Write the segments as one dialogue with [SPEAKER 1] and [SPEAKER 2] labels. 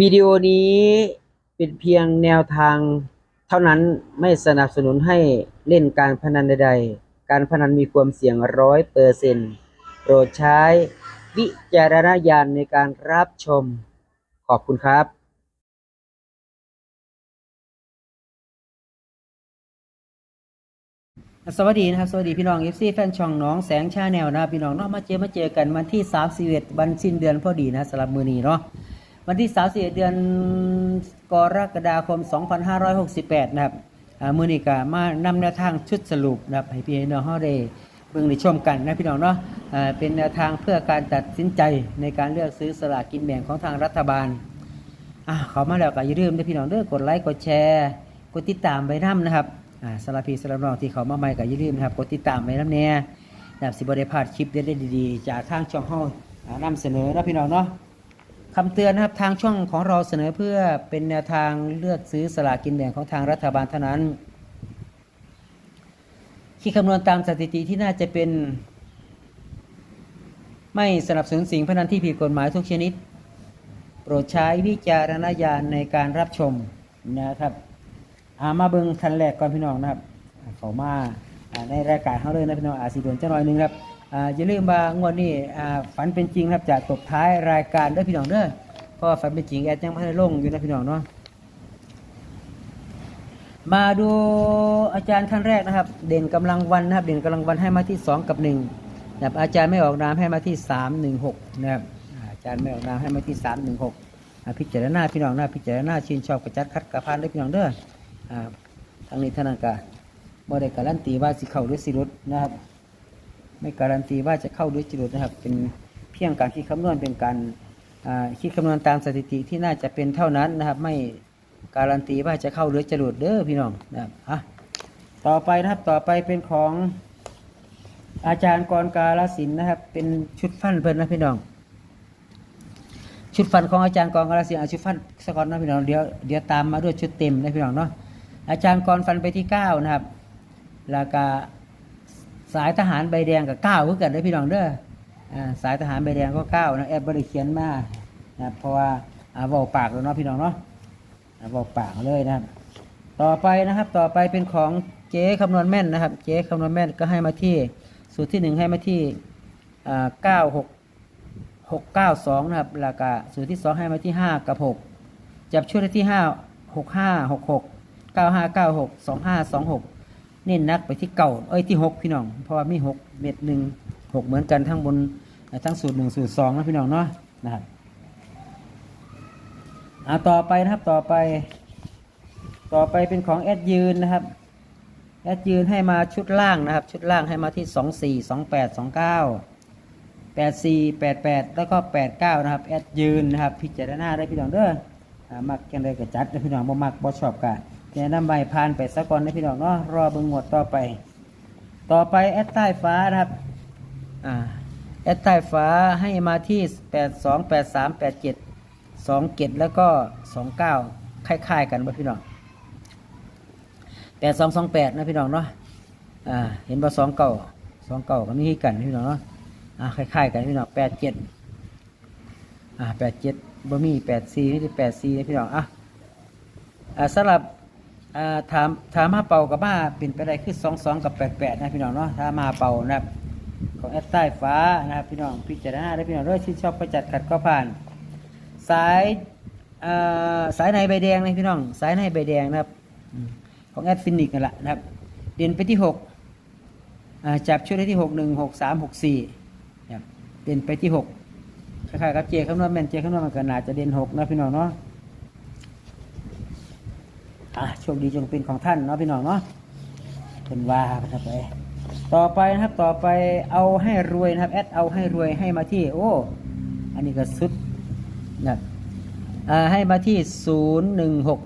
[SPEAKER 1] วิดีโอนี้เป็นเพียงแนวทางเท่านั้นไม่สนับสนุนให้เล่นการพนันใดๆ การพนันมีความเสี่ยงร้อยเปอร์เซ็นต์โปรดใช้วิจารณญาณในการรับชม ขอบคุณครับสวัสดีนะครับ สวัสดีพี่น้อง FC แฟนช่องน้องแสงชาแนลนะพี่น้องเนาะมาเจอมาเจอกันวันที่31วันสิ้นเดือนพอดีนะสำหรับมือนี้เนาะ วันที่31เดือนกรกฎาคม 2568 นะครับมือนี้ก็มานำแนวทางชุดสรุปนะครับให้พี่น้องเฮาได้เบิ่งได้ชมกันนะพี่น้องเนาะเป็นแนวทางเพื่อการตัดสินใจในการเลือกซื้อสลากกินแบ่งของทางรัฐบาลอะเขามาแล้วก็อย่าลืมนะพี่น้องเด้อกดไลค์กดแชร์กดติดตามไปน้ำนะครับอ่าสารบพีสารบน้องที่เขามาใหม่ก็อย่าลืมนะครับกดติดตามไปน้ำแน่นะครับสิบได้พลาดคลิปเด็ดๆดีๆจากทางช่องเฮาอ่านำเสนอนะพี่น้องเนาะ คำเตือนนะครับทางช่องของเราเสนอเพื่อเป็นแนวทางเลือกซื้อสลากกินแบ่งของทางรัฐบาลเท่านั้น คิดคำนวณตามสถิติที่น่าจะเป็น ไม่สนับสนุนสิ่งพนันที่ผิดกฎหมายทุกชนิด โปรดใช้วิจารณญาณในการรับชมนะครับอามาเบิงคันแรกก่อนพี่น้องนะครับ เขามาอ่าในรายการเขาเลยนะพี่น้องอาสีดวนเจ้าหน่อยหนึงครับ อย่าลืมว่างวดนี้อ่ฝันเป็นจริงครับจะตบท้ายรายการเด้อพี่น้องเด้อเพราะว่าฝันเป็นจริงแอดยังไม่ได้ลงอยู่นะพี่น้องเนาะมาดูอาจารย์ขั้นแรกนะครับ เด่นกำลังวันนะครับ เด่นกำลังวันให้มาที่ 2 กับ1นะครับอาจารย์ไม่ออกนามให้มาที่ 3 1 6นะครับอาจารย์ไม่ออกนามให้มาที่ 3 1 6อ่าพิจารณาพี่น้องนะพิจารณาชื่นชอบกระจัดคัดกระพานเด้อพี่น้องเด้อทางนี้ท่านกะบ่ได้การันตีว่าสิเข้าหรือสิรุดนะครับ ไม่การันตีว่าจะเข้าหรือสิรุดนะครับ เป็นเพียงการคิดคำนวณเป็นการคิดคำนวณตามสถิติที่น่าจะเป็นเท่านั้นนะครับ ไม่การันตีว่าจะเข้าหรือจะหลุดเด้อพี่น้องนะครับอะต่อไปนะครับต่อไปเป็นของอาจารย์กรกาลสินนะครับ เป็นชุดฟันเพิ่นนะพี่น้อง ชุดฟันของอาจารย์กรกาลสินเอาชุดฟันสกอนนะพี่น้องเดี๋ยวเดี๋ยวตามมาด้วยชุดเต็มนะพี่น้องเนาะอาจารย์กรฟันไปที่เก้านะครับแล้วก็ สายทหารใบแดงกับเก้าคือกันนะพี่น้องเด้อสายทหารใบแดงก็เก้านะแอบบริเขียนมานะเพราะว่าอาเว้าปากแล้วเนาะพี่น้องเนาะอาเว้าปากเลยนะครับต่อไปนะครับต่อไปเป็นของเจ๊คำนวณแม่นนะครับ เจ๊คำนวณแม่นก็ให้มาที่สูตรที่หนึ่งให้มาที่เก้าหกหกเก้าสองนะครับแล้วก็สูตรที่สองให้มาที่ห้ากับหกจับชุดได้ที่ห้าหกห้าหกหกเก้าห้าเก้าหกสองห้าสองหก เน้นนักไปที่เก่าเอ้ยที่หกพี่น้อง เพราะว่ามีหกเม็ดหนึ่งหกเหมือนกันทั้งบนทั้งสูตรหนึ่งสูตรสองนะพี่น้องเนาะนะครับอาต่อไปนะครับต่อไป ต่อไปเป็นของแอดยืนนะครับแอดยืนให้มาชุดล่างนะครับ ชุดล่างให้มาที่สองสี่สองแปดสองเก้าแปดสี่แปดแปดแล้วก็แปดเก้านะครับแอดยืนนะครับพิจารณาได้พี่น้องเด้อมักกันได้กระจัดนะพี่น้องบ่มักบ่ชอบกะ แนะนำใบผ่านไปสักก่อนนะพี่น้องเนาะรอเบิ่งงวดต่อไป ต่อไปแอดใต้ฟ้านะครับอ่าแอดใต้ฟ้าให้มาที่แปดสองแปดสามแปดเจ็ดสองเจ็ดแล้วก็สองเก้าคล้ายๆกันบ่พี่น้องแปดสองสองแปดนะพี่น้องเนาะอ่าเห็นว่าสองเก่าสองเก่าก็มีให้กันพี่น้องเนาะอ่าคล้ายๆกันพี่น้องแปดเจ็ดอ่าแปดเจ็ดบ่มีแปดสี่นี่แปดสี่นะพี่น้องอะอ่าสำหรับ อ่าถามถามมาเป่ากับมาเป็นไปได้คือสองสองกับแปดแปดนะพี่น้องเนาะถามมาเป่านะครับ ของแอดใต้ฟ้านะครับพี่น้องพิจารณาได้พี่น้องด้วยที่ชอบประจัดขัดก็ผ่าน สายอ่าสายในใบแดงนะพี่น้อง สายในใบแดงนะครับ ของแอดฟินิกนั่นแหละนะครับ เด่นไปที่หกอ่าจับชุดได้ที่หกหนึ่งหกสามหกสี่นะครับเด่นไปที่หกคล้ายๆกับเจคำนวณแม่นเจคำนวณมันก็น่าจะเด่นหกนะพี่น้องเนาะ อะโชคดีจงเป็นของท่านเนาะพี่น้องเนาะเป็นว่าไปครับไปต่อไปนะครับต่อไปเอาให้รวยนะครับแอดเอาให้รวยให้มาที่โอ้อันนี้ก็สุดนะครับอ่าให้มาที่ศูนย์หนึ่งหก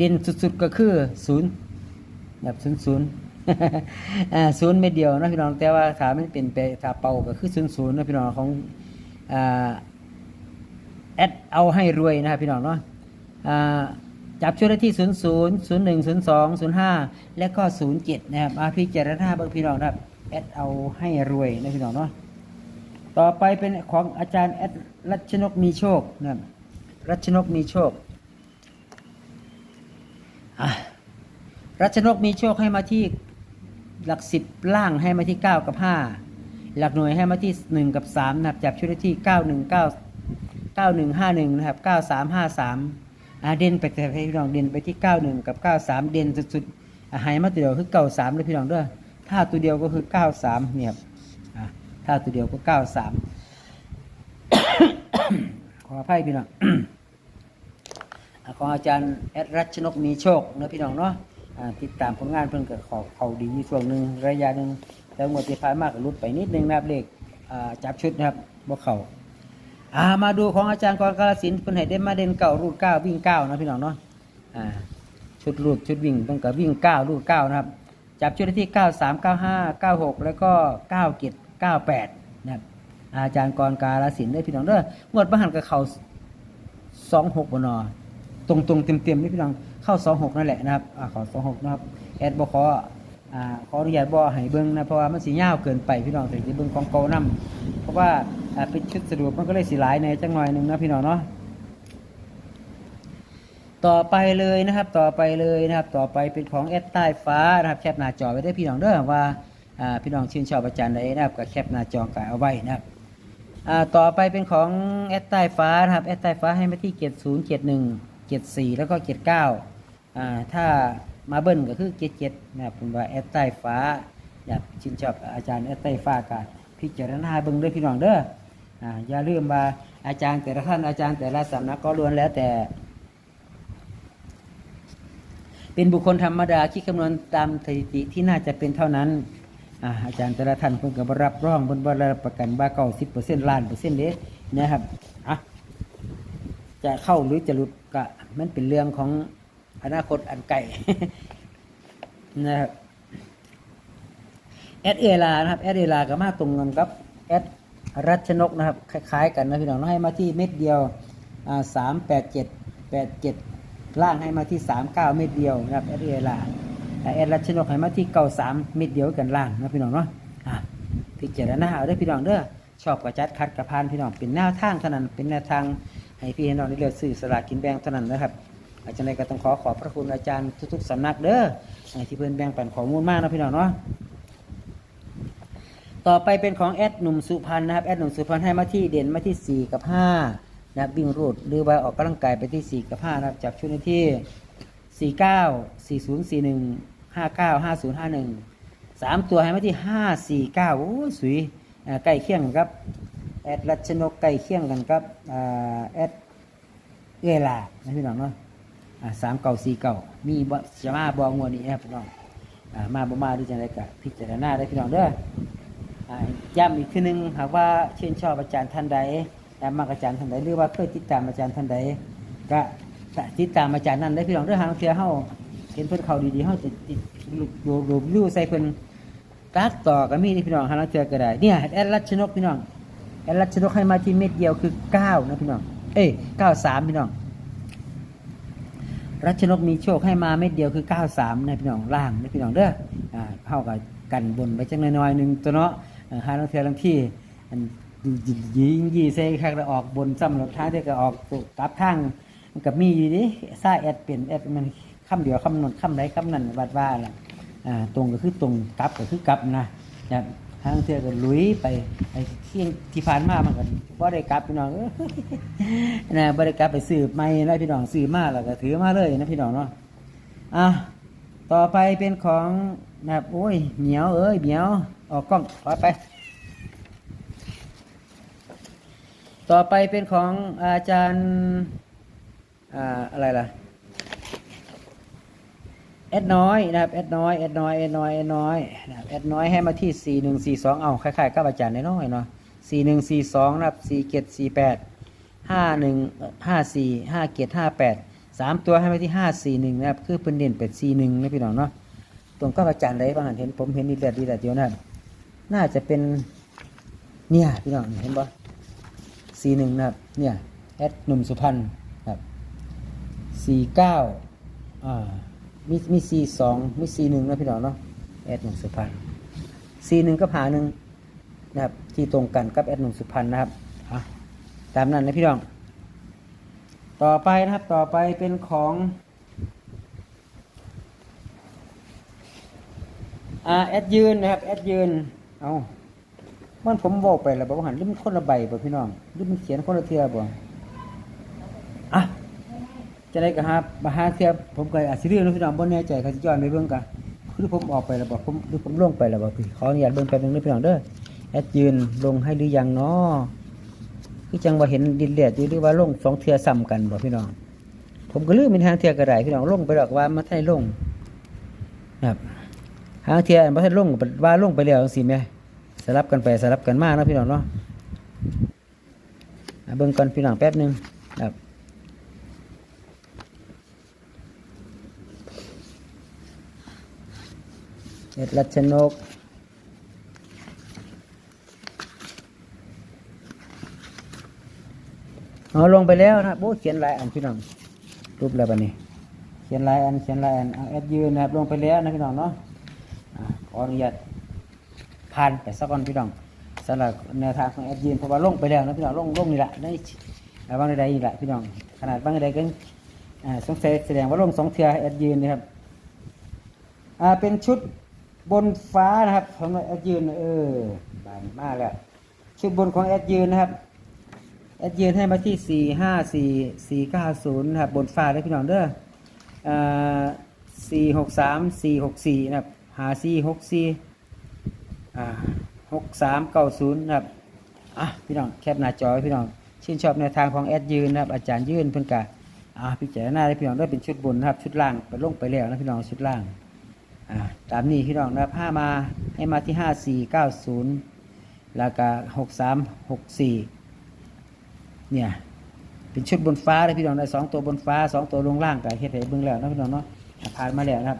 [SPEAKER 1] ด่นสุดๆก็คือศูนย์แบบศูนย์ศูนย์อ่าศูนย์เม็ดเดียวนะพี่น้องแต่ว่าถามมันเป็นไปถาเป่าก็คือศูนย์ศูนย์นะพี่น้องของอ่าแอดเอาให้รวยนะครับพี่น้องเนาะอ่า จับชุดได้ที่ศูนย์ศูนย์ศูนย์หนึ่งศูนย์สองศูนย์ห้าและก็ศูนะครับมาพิจรณาเบางพี่น้องนะครับแอดเอาให้รวยนะพี่น้องเนาะต่อไปเป็นของอาจารย์แอดรัชนกมีโชคนะครับรัชนกมีโชคอรัชนกมีโชคให้มาที่หลักสิบล่างให้มาที่เก้ากับห้าหลักหน่วยให้มาที่หนึ่งกับสามนะครับจับชุดได้ที่เก้าหนึ่งเก้าเก้าหนึ่งห้าหนึ่งนะครับเก้าสามห้าสาม อาเด่นไปแต่พี่น้องเด่นไปที่เก้าหนึ่งกับเก้าสามเด่นสุดๆหายมาตัวเดียวคือเก้าสามเลยพี่น้องเด้อถ้าตัวเดียวก็คือเก้าสามเนี่ยครับอ่าถ้าตัวเดียวก็เก้าสามขออภัยพี่น้องของอาจารย์แอดรัชนกมีโชคเนะพี่น้องเนาะติดตามผลงานเพิ่นก็เขาเขาดีอยู่ช่วงหนึ่งระยะหนึ่งแต่งวดที่ผ่านมาก็หลุดไปนิดนึงนะครับเลขจับชุดนะครับบ่เข่า อ่ามาดูของอาจารย์กรกาลสินเพิ่นให้ได้มาเด่นเก่ารูดเก้าวิ่งเก้านะพี่น้องเนาะอ่าชุดรูดชุดวิ่งต้องกับวิ่งเก้ารูดเก้านะครับ จับชุดที่เก้าสามเก้าห้าเก้าหกแล้วก็เก้าเจ็ดเก้าแปดนะครับอาจารย์กรกาลสินได้อพี่น้องเด้องวดประหันกับเขาสองหกบนอตรงตรงเต็มเต็มๆนี่พี่น้องเข้าสองหกนั่นแหละนะครับอ่าขอสองหกนะครับแอดบอขอ อ่าขออนุญาตบอให้เบิ้งนะเพราะว่ามันสียาวเกินไปพี่น้องแต่ที่เบิ้งของเก่านํเพราะว่าอ่าเป็นชุดสะดวกมันก็เลยสีหลายในจังหน่อยหนึ่งนะพี่น้องเนาะต่อไปเลยนะครับต่อไปเลยนะครับต่อไปเป็นของแอดใต้ฟ้านะครับแคปหน้าจอไว้ได้พี่น้องเด้อว่าพี่น้องชื่นชอบอาจารย์ใดนะครับก็แคปหน้าจอก็เอาไว้นะครับต่อไปเป็นของแอดใต้ฟ้านะครับแอดใต้ฟ้าให้มาที่เกียรติศูนย์เกียรติหนึ่งเกียรติสี่แล้วก็เกียรติเก้าถ้า มาเบิ้ลก็คือเกียรติเจ็ดนะครับผมว่าแอดใต้ฟ้า อยากชื่นชอบอาจารย์แอดใต้ฟ้ากันพิจารณาเบิ้งเด้วยพี่น้องเด้ออ่าอย่าลืมว่าอาจารย์แต่ละท่านอาจารย์แต่ละสำนักก็ล้วนแล้วแต่ เป็นบุคคลธรรมดาคิดคำนวณตามสถิติที่น่าจะเป็นเท่านั้นอ่าอาจารย์แต่ละท่านเพิ่นก็บรับรองเพิ่นบ่รับประกันว่าเก้าสิบเปอร์เซ็นต์ล้านเปอร์เซ็นต์เด้นะครับอะจะเข้าหรือจะหลุดก็มันเป็นเรื่องของ อนาคตอันไกลนะครับแอดเอลานะครับแอดเอลาก็มาตรงกันครับแอดรัชนกนะครับ คล้ายๆ กันนะพี่น้องให้มาที่เม็ดเดียวสามแปดเจ็ดแปดเจ็ดล่างให้มาที่สามเก้าเม็ดเดียวนะครับแอดเอลาอ่าแอดรัชนกให้มาที่เก้าสามเม็ดเดียวกันล่างนะพี่น้องเนาะอะพิจารณาเอาเด้อพี่น้องเด้อชอบกระจัดคัดกระพานพี่น้องเป็นแนวทางเท่านั้นเป็นแนวทางให้พี่น้องได้เลือกซื้อสลากกินแบ่งเท่านั้นนะครับ อาจารย์ก็ต้องขอขอบพระคุณอาจารย์ทุกๆสำนักเด้อที่เพิ่อนแบ่งปันข้อมูลมากนะพี่น้องเนาะต่อไปเป็นของแอดหนุ่มสุพรรณนะครับแอดหนุ่มสุพรรณให้มาที่เด่นมาที่ 4 กับ 5นะบิ่งรูดหรือว่าออกกำลังกายไปที่ 4 กับ5นะครับจากชุดที่สี่เก้าสี่ศูนย์สี่หนึ่งห้าเก้าห้าศูนย์ห้าหนึ่งสามตัวให้มาที่ห้าสี่เก้าโอ้สวยใกล้เคียงกันครับแอดรัชนกใกล้เคียงกันครับแอดเอลานะพี่น้องเนาะ สามเก้าสี่เก้ามีจะมาบองวดนี้นะพี่น้องมาบ่มาดูจังไรกับพิจารณาได้พี่น้องเด้อย้ำอีกทีหนึงหากว่าเชื่นชอบอาจารย์ท่านใดและมากอาจารย์ท่านใดหรือว่าเคยติดตามอาจารย์ท่านใดก็ติดตามอาจารย์นั่นได้พี่น้องเรื่องหางเทียเฮาเห็นเพิ่นเขาดีๆเฮาจะติดรูปรูปรูใส่เพิ่นตัดต่อก็มีนี่พี่น้องหางเทียก็ได้เนี่ยแอดรัชนกพี่น้องแอดรัชนกให้มาที่เม็ดเดียวคือ9นะพี่น้องเอ้ย93พี่น้อง รัชนกมีโชคให้มาเม็ดเดียวคือ 93ในพี่น้องล่างในพี่น้องเด้ออ่าเฮาก็กันบนไปจังน้อยๆหนึงตัวเนาะเอ่อหาลางเทียลางที่อันยิงยี่ใส่คักแล้วออกบนซ้ำหลบทางเดียวก็ออกกลับทางมันกับมีอยู่ดิซ่าแอดเป็นแอดมันคำเดียวคำนนคำใดคำนั้นบาดว่าล่ะอ่าตรงก็คือตรงกลับก็คือกลับนะ ทางเทือก็ลุยไปไอ้ที่ยงที่ผ่านมามันก็บ่ได้กลับพี่น้องนะบ่ได้กลับไปสืบไม่นะพี่น้องสืบมาแล้วก็ถือมาเลยนะพี่น้องเนาะอะต่อไปเป็นของนะครับโอ้ยเหมียวเอ้ยเหมียวออกกล้องขอไป ต่อไปเป็นของอาจารย์อ่าอะไรล่ะ แอดน้อยนะครับแอดน้อยแอดน้อยแอดน้อยแอดน้อยนะครับแอดน้อยให้มาที่สี่หนึ่งสี่สองเอาคล้ายๆกับอาจารย์น้อยเนาะสี่หนึ่งสี่สองนะครับสี่เจ็ดสี่แปดห้าหนึ่งห้าสี่ห้าเจ็ดห้าแปดสามตัวให้มาที่ห้าสี่หนึ่งนะครับคือเป็นเด่นเป็ดสี่หนึ่งนะพี่น้องเนาะตรงกับอาจารย์ได้บ้างเห็นผมเห็นดีแดดดีแดดเดียวนะน่าจะเป็นเนี่ยพี่น้องเห็นปะสี่หนึ่งนะครับเนี่ยแอดหนุ่มสุพรรณครับสี่เก้าอ่า มีมีสี่สองมีสี่หนึ่งนะพี่น้องเนาะแอดหนึ่งสุพรรณสี่หนึ่งก็หาหนึ่งนะครับ ที่ตรงกันกับแอดหนึ่งสุพรรณนะครับอะตามนั้นนะพี่น้อง ต่อไปนะครับ ต่อไปเป็นของ อ่าแอดยืนนะครับ แอดยืน เอามันผมบอกไปแล้วบอกว่าหันหรือมันคนละใบบ่พี่น้องหรือมันเขียนคนละเทือบ่อะ จะได้กับฮะมาหาเทือผมก็อาจสิเรื่องนะพี่น้องบ่แน่ใจเขาจะย้อนไปเบิ่งกันคือผมออกไปแล้วบอกผมหรือผมลงไปแล้วบอกพี่ขออนุญาตเบิ่งแป๊บนึงนะพี่น้องเด้อแอดยืนลงให้หรือยังเนาะคือจังว่าเห็นดินเลียดอยู่หรือว่าลงสองเทือซ้ำกันบ่พี่น้อง ผมก็ลืมเป็นทางเทือกระไดพี่น้องลงไปดอกว่ามาไทยลงนะครับทางเทือมาไทยลงว่าลงไปแล้วจังซี่แหม่สลับกันไปสลับกันมาเนะพี่น้องเนาะเบิ่งก่อนพี่น้องแป๊บหนึงครับ เอ็ดรัชนก เอาลงไปแล้วนะครับเขียนลายอันพี่น้องรูปแล้วบันนี้ เขียนลายอันเขียนลายอันเอาแอดยืนนะครับลงไปแล้วนะพี่น้องเนาะอ่าขออนุญาตผ่านไปสักก่อนพี่น้องสำหรับแนวทางของแอดยืนเพราะว่าลงไปแล้วนะพี่น้องลงลงนี่แหละในบางใดๆนี่แหละพี่น้องขนาดบางใดๆก็อ่าสงสัยแสดงว่าลงสองเทือแอดยืนนะครับอ่าเป็นชุด บนฟ้านะครับของแอดยืนเออบานมากแล้วชุดบนของแอดยืนนะครับแอดยืนให้มาที่สี่ห้าสี่สี่เก้าศูนย์นะครับบนฟ้าได้พี่น้องเด้อสี่หกสามสี่หกสี่นะครับหาสี่หกสี่อ่าหกสามเก้าศูนย์นะครับอะพี่น้องแคปหน้าจอพี่น้องชื่นชอบแนวทางของแอดยืนนะครับอาจารย์ยืนเพิ่นกะอ่าพิจารณาได้พี่น้องได้เป็นชุดบนนะครับชุดล่างไปลงไปแล้วนะพี่น้องชุดล่าง ตามนี้พี่น้องนะครับห้ามาให้มาที่ห้าสี่เก้าศูนย์แล้วก็หกสามหกสี่เนี่ยเป็นชุดบนฟ้าเลยพี่น้องได้สองตัวบนฟ้าสองตัวลงล่างกับเฮ็ดให้เบิ่งแล้วนะพี่น้องเนาะผ่านมาแล้วนะครับ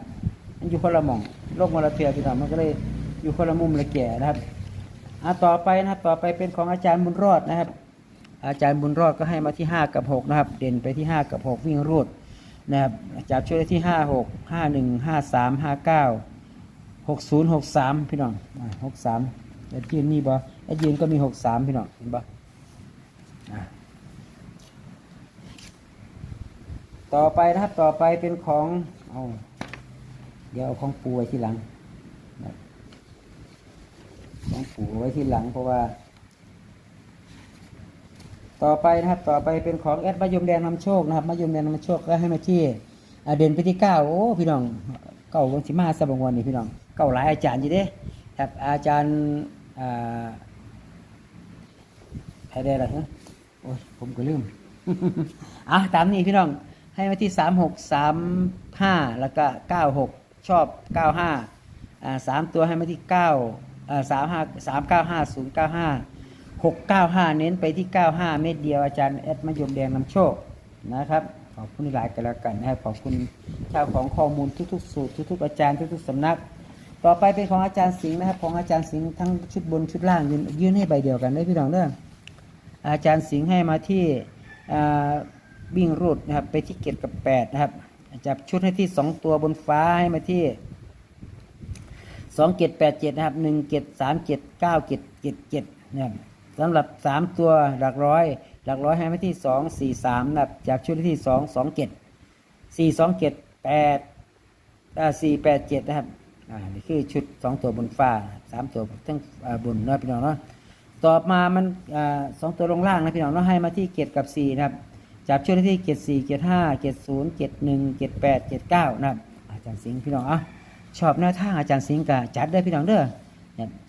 [SPEAKER 1] มันอยู่คนละหม่องโลกมลเทียพี่น้องมันก็เลยอยู่คนละมุมละแก่นะครับอ่าต่อไปนะครับต่อไปเป็นของอาจารย์บุญรอดนะครับ อาจารย์บุญรอดก็ให้มาที่ห้ากับหกนะครับ เด่นไปที่ห้ากับหกวิ่งรูด นะครับจับช่วยได้ที่ห้าหกห้าหนึ่งห้าสามห้าเก้าหกศูนย์หกสามพี่น้องหกสามแอดยืนนี่บ่แอดยืนก็มีหกสามพี่น้องเห็นบ่อะต่อไปนะครับต่อไปเป็นของเอาเดี๋ยวเอาของปูไว้ที่หลัง ของปูไว้ที่หลังเพราะว่า ต่อไปนะครับต่อไปเป็นของแอดมะยมแดงนำโชคนะครับมะยมแดงนำโชคก็ให้มาที่เด่นไปที่เก้าโอ้พี่น้องเก้าวันสิมาสบงวันนี่พี่น้องเก้าหลายอาจารย์อยู่เด้ครับอาจารย์ใครได้ละฮะโอ้ยผมก็ลืมอะตามนี้พี่น้องให้มาที่สามหกสามห้าแล้วก็เก้าหกชอบเก้าห้าสามตัวให้มาที่เก้าสามห้าสามเก้าห้าศูนย์เก้าห้า หกเก้าห้าเน้นไปที่เก้าห้าเม็ดเดียวอาจารย์แอดมะยมแดงนำโชคนะครับ ขอบคุณหลายกันแล้วกันนะครับขอบคุณเจ้าของข้อมูลทุกๆ สูตรทุกๆ อาจารย์ทุกๆสำนัก ต่อไปเป็นของอาจารย์สิงห์นะครับ ของอาจารย์สิงห์ทั้งชุดบนชุดล่างยืนยื่นให้ใบเดียวกันได้พี่น้องเด้ออาจารย์สิงห์ให้มาที่วิ่งรูดนะครับไปที่เกตกับแปดนะครับจับชุดให้ที่สองตัวบนฟ้าให้มาที่สองเกตแปดเจ็ดนะครับหนึ่งเกตสามเกตเก้าเกตเกตเจ็ดนะครับ สำหรับสามตัวหลักร้อย หลักร้อยให้มาที่สองสี่สามนะครับจากชุดที่สองสองเกตสี่สองเกตแปดสี่แปดเจ็ดนะครับอ่านี่คือชุดสองตัวบนฟ้าสามตัวทั้งบนเนาะพี่น้องเนาะต่อมามันอ่าสองตัวลงล่างนะพี่น้องเนาะให้มาที่เกตกับสี่นะครับจับช่วงที่เกียรสี่เกียรห้าเกียรศูนย์เกียรหนึ่งเกียรแปดเกียรเก้านะครับอาจารย์สิงห์พี่น้องอะชอบแนวทางอาจารย์สิงห์กะจัดได้พี่น้องเด้อ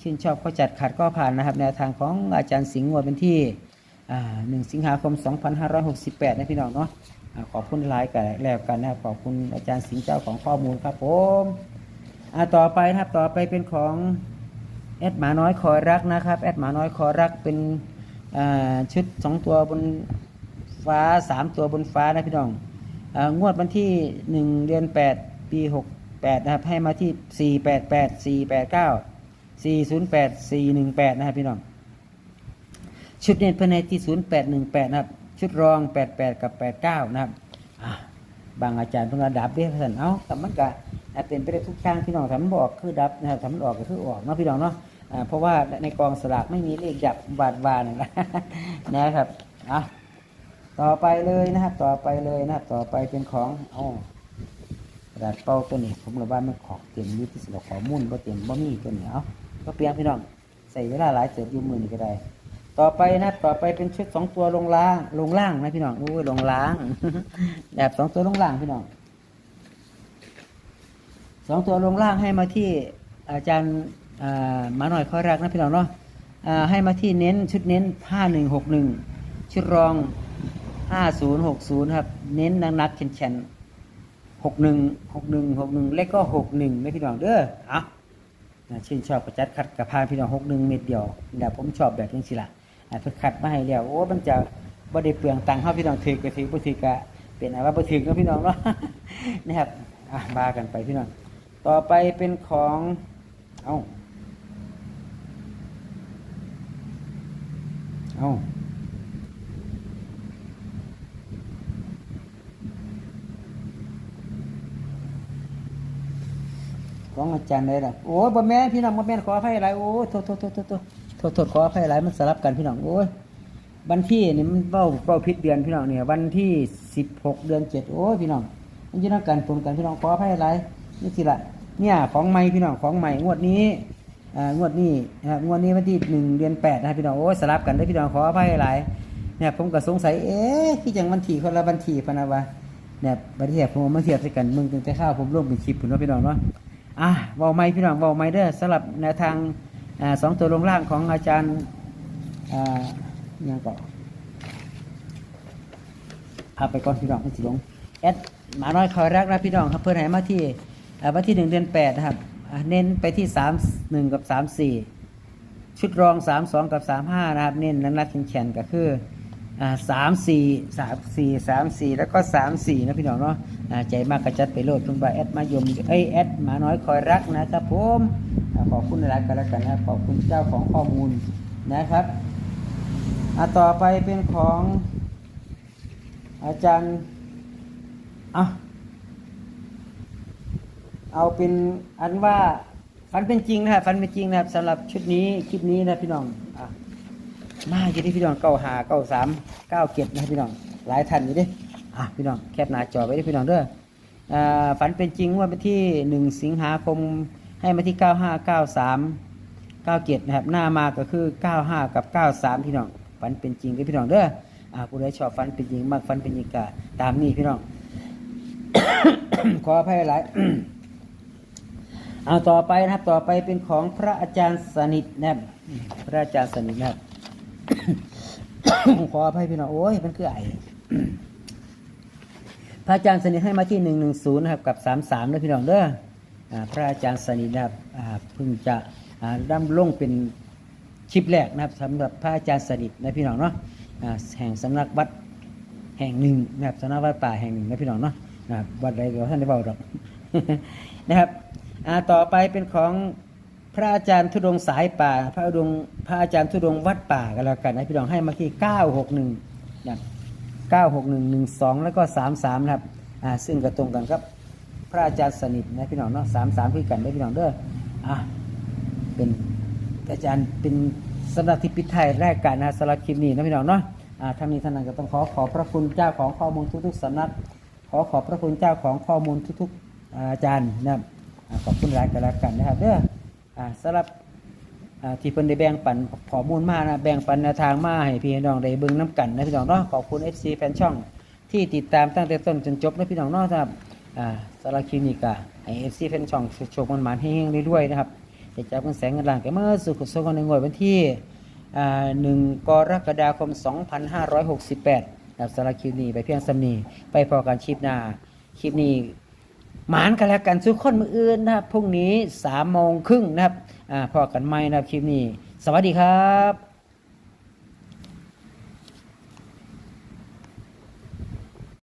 [SPEAKER 1] ชื่นชอบก็จัดขัดก็ผ่านนะครับแนวทางของอาจารย์สิงห์งวดเป็นที่หนึ่งสิงหาคม 2568 นะพี่น้องเนาะอ่าขอบคุณหลายกันแล้วกันนะครับขอบคุณอาจารย์สิงห์เจ้าของข้อมูลครับผมต่อไปนะครับต่อไปเป็นของแอดหมาน้อยคอรักนะครับแอดหมาน้อยคอรักเป็นชุดสองตัวบนฟ้าสามตัวบนฟ้านะพี่น้ององวดวันที่หนึ่งเดือนแปดปีหกแปดนะครับให้มาที่สี่แปดแปดสี่ศูนย์แปดสี่หนึ่งแปดนะครับพี่น้อง ชุดเน้นภายในที่ศูนย์แปดหนึ่งแปดนะครับ ชุดรองแปดแปดกับแปดเก้านะครับบางอาจารย์เพิ่งว่าดับเด้อท่านเอาแต่มันก็อะเป็นไปได้ทุกทางพี่น้องทำบอกคือดับนะครับทำออกก็คือออกเนาะพี่น้องเนาะเพราะว่าในกองสลากไม่มีเลขดับบาดวานนะนะครับอะต่อไปเลยนะครับ ต่อไปเลยนะครับต่อไปเป็นของอ๋อกระดาษเป้าตัวนี้ผมระว่ามันขอกเตรียมยุทธิศิลป์ขอมุ่นบ่เตรียมบ่มีตัวนี้เอา ก็เปลี่ยนพี่น้องใส่เวลาหลายเติบอยู่มือนี่ก็ได้ ต่อไปนะต่อไปเป็นชุดสองตัวลงล่างลงล่างนะพี่น้องโอ้ยลงล่างแบบสองตัวลงล่างพี่น้องสองตัวลงล่างให้มาที่อาจารย์มาหน่อยข้อแรกนะพี่น้องเนาะให้มาที่เน้นชุดเน้นห้าหนึ่งหกหนึ่งชุดรองห้าศูนย์หกศูนย์ครับ เน้นนักนักๆแข็งๆหกหนึ่งหกหนึ่งหกหนึ่งเลขก็หกหนึ่งนะพี่น้องเด้ออานะ ชื่นชอบประจัดคัดกับพานพี่น้องหกหนึ่งเม็ดเดียวแบบผมชอบแบบนี้สิละอะเพิ่นคัดมาให้แล้วโอ้มันจะบ่ได้เปลืองตังค์เฮาพี่น้องถือก็ถือบ่ถือกะเป็นอะไรว่าบ่ถือก็พี่น้องเนาะนะครับอะมากันไปพี่น้องต่อไปเป็นของเอาเอ้า ของอาจารย์ได้ละโอ้ยบ่แม่นพี่น้องบ่แม่นขออภัยหลายโอ้ยโทษโทษโทษโทษโทษโทษโทษขออภัยหลายมันสลับกันพี่น้องโอ้ยวันที่นี่มันเบ้าเบ้าผิดเดือนพี่น้องเนี่ยวันที่สิบหกเดือนเจ็ดโอ้ยพี่น้องมันอยืนกันปนกันพี่น้องขออภัยหลายนี่สิละเนี่ยของใหม่พี่น้องของใหม่งวดนี้อ่างวดนี้นะครับงวดนี้วันที่หนึ่งเดือนแปดนะครับพี่น้องโอ้ยสลับกันได้พี่น้องขออภัยหลายเนี่ยผมก็สงสัยเอ๊ะที่จังวันที่คนละวันที่พะนะวะเนี่ยบัดเทียบผมมาเทียบใส่กันมึงตั้งแต่ข้าวผมร่วมเป็นคลิปผมเนาะพี่น้องเนาะ อะเบาไม้พี่น้องเบาไม้เด้อสำหรับแนวทางอสองตัวลงล่างของอาจารย์อ่ายังก็เอาไปก่อนพี่น้องมันสิลงแอดหมาน้อยคอยรักนะพี่น้องครับเพื่อนให้มาที่อ่าวันที่หนึ่งเดือนแปดนะครับเน้นไปที่สามหนึ่งกับสามสี่ชุดรองสามสองกับสามห้านะครับ เน้นนักนัดแข่งก็คือสามสี่สามสี่สามสี่แล้วก็สามสี่นะพี่น้องเนาะ ใจมากกระจัดไปโลดเพิ่งไปแอดมายมเอ้ยแอดหมาน้อยคอยรักนะครับผมขอบคุณหลายกันแล้วกันนะขอบคุณเจ้าของข้อมูลนะครับอ่าต่อไปเป็นของอาจารย์อะเอาเป็นอันว่าฟันเป็นจริงนะครับฟันเป็นจริงนะครับสำหรับชุดนี้คลิปนี้นะพี่น้องอะมาอยู่ที่พี่น้องเก้าหาเก้าสามเก้าเจ็ดนะพี่น้องหลายท่านอยู่ดิ อะพี่น้องแคปหน้าจอไว้ดิพี่น้องเด้ออ่าฝันเป็นจริงว่าวันที่หนึ่งสิงหาคมให้มาที่เก้าห้าเก้าสามเก้าเจ็ดนะครับหน้ามาก็คือเก้าห้ากับเก้าสามพี่น้องฝันเป็นจริงเด้อพี่น้องเด้ออ่าผู้ใดชอบฝันเป็นจริงมากฝันเป็นจริงกะตามนี้พี่น้อง ขออภัยหลายเอาต่อไปนะครับต่อไปเป็นของพระอาจารย์สนิทนะครับพระอาจารย์สนิทนะครับขออภัยพี่น้องโอ้ยมันคือไอ พระอาจารย์สนิทให้มาที่หนึ่งหนึ่งศูนย์นะครับกับสามสามนะพี่น้องเด้ออ่าพระอาจารย์สนิทนะครับอ่าเพิ่งจะอ่าดำลงเป็นชิปแรกนะครับสำหรับพระอาจารย์สนิทนะพี่น้องเนาะอ่าแห่งสำนักวัดแห่งหนึ่งนะครับสำนักวัดป่าแห่งหนึ่งนะพี่น้องเนาะนะครับวัดใดก็ท่านได้บอกหรอก นะครับอ่าต่อไปเป็นของพระอาจารย์ทุดงสายป่า พระอุดงพระอาจารย์ทุดงวัดป่ากันแล้วกันนะพี่น้องให้มาที่เก้าหกหนึ่งนะครับ 96112 แล้วก็ 33 นะครับ อ่า ซึ่งก็ตรงกันครับ พระอาจารย์สนิทนะพี่น้องเนาะ33คือกันได้พี่น้องเด้อ อะเป็นอาจารย์เป็นสำหรับที่ปิดไทยแรกกันนะสำหรับคลิปนี้นะพี่น้องเนาะอ่าทั้งนี้ท่านนั้นก็ต้องขอขอบพระคุณเจ้าของข้อมูลทุกๆสำนัก ขอขอบพระคุณเจ้าของข้อมูลทุกๆอาจารย์นะครับอ่าขอบคุณหลายกันแล้วกันนะครับเด้ออ่าสำหรับ ที่เพิ่นได้แบ่งปันข้อมูลมานะแบ่งปันแนวทางมาให้พี่น้องได้เบิ่งน้กันนะพี่น้องเนาะขอบคุณ FC แฟนช่อง ที่ติดตามตั้งแต่ต้นจนจบนะพี่น้องเนาะครับอ่าสารคลินิกอะให้ FC แฟนช่องโชคมันหมานๆเฮงๆด้วยๆนะครับจะจับเงินแสงเงินล้านกันเมื่อสุขสุขกันในงวดวันที่อ่า1กรกฎาคม 2568นับสารคลินิกไปเพียงสำนีไปพอกันคลิปหน้าคลิปนี้หมานกันแล้วกันสุขคนมืออื่นนะครับพรุ่งนี้สามโมงครึ่งนะครับ อ่าพอกันไหมนะครับคลิปนี้ สวัสดีครับ